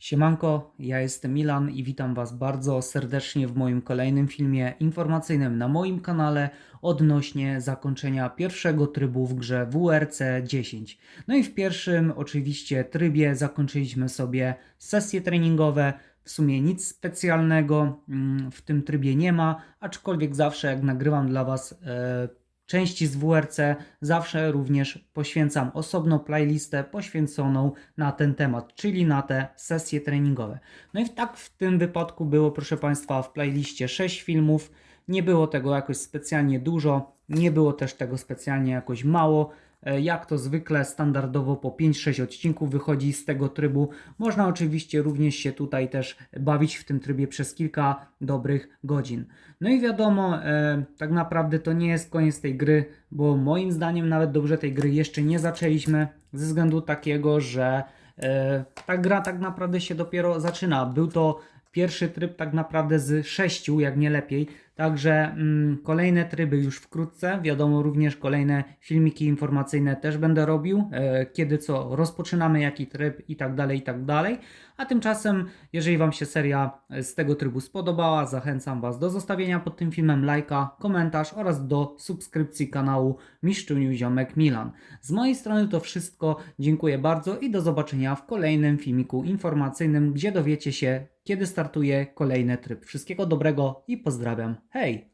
Siemanko, ja jestem Milan i witam Was bardzo serdecznie w moim kolejnym filmie informacyjnym na moim kanale odnośnie zakończenia pierwszego trybu w grze WRC 10. No i w pierwszym oczywiście trybie zakończyliśmy sobie sesje treningowe. W sumie nic specjalnego mm, w tym trybie nie ma, aczkolwiek zawsze jak nagrywam dla Was e, części z WRC, zawsze również poświęcam osobną playlistę poświęconą na ten temat, czyli na te sesje treningowe. No i tak w tym wypadku było, proszę Państwa, w playliście 6 filmów. Nie było tego jakoś specjalnie dużo, nie było też tego specjalnie jakoś mało. E, Jak to zwykle, standardowo po 5-6 odcinków wychodzi z tego trybu. Można oczywiście również się tutaj też bawić w tym trybie przez kilka dobrych godzin. No i wiadomo, e, tak naprawdę to nie jest koniec tej gry, bo moim zdaniem nawet dobrze tej gry jeszcze nie zaczęliśmy, ze względu takiego, że e, ta gra tak naprawdę się dopiero zaczyna. Był to pierwszy tryb tak naprawdę z sześciu, jak nie lepiej. Także mm, kolejne tryby już wkrótce. Wiadomo, również kolejne filmiki informacyjne też będę robił, e, kiedy co rozpoczynamy, jaki tryb i tak dalej, i tak dalej. A tymczasem, jeżeli Wam się seria e, z tego trybu spodobała, zachęcam Was do zostawienia pod tym filmem lajka, komentarz oraz do subskrypcji kanału Miszczuniu Ziomek Milan. Z mojej strony to wszystko. Dziękuję bardzo i do zobaczenia w kolejnym filmiku informacyjnym, gdzie dowiecie się, kiedy startuje kolejny tryb. Wszystkiego dobrego i pozdrawiam. hey,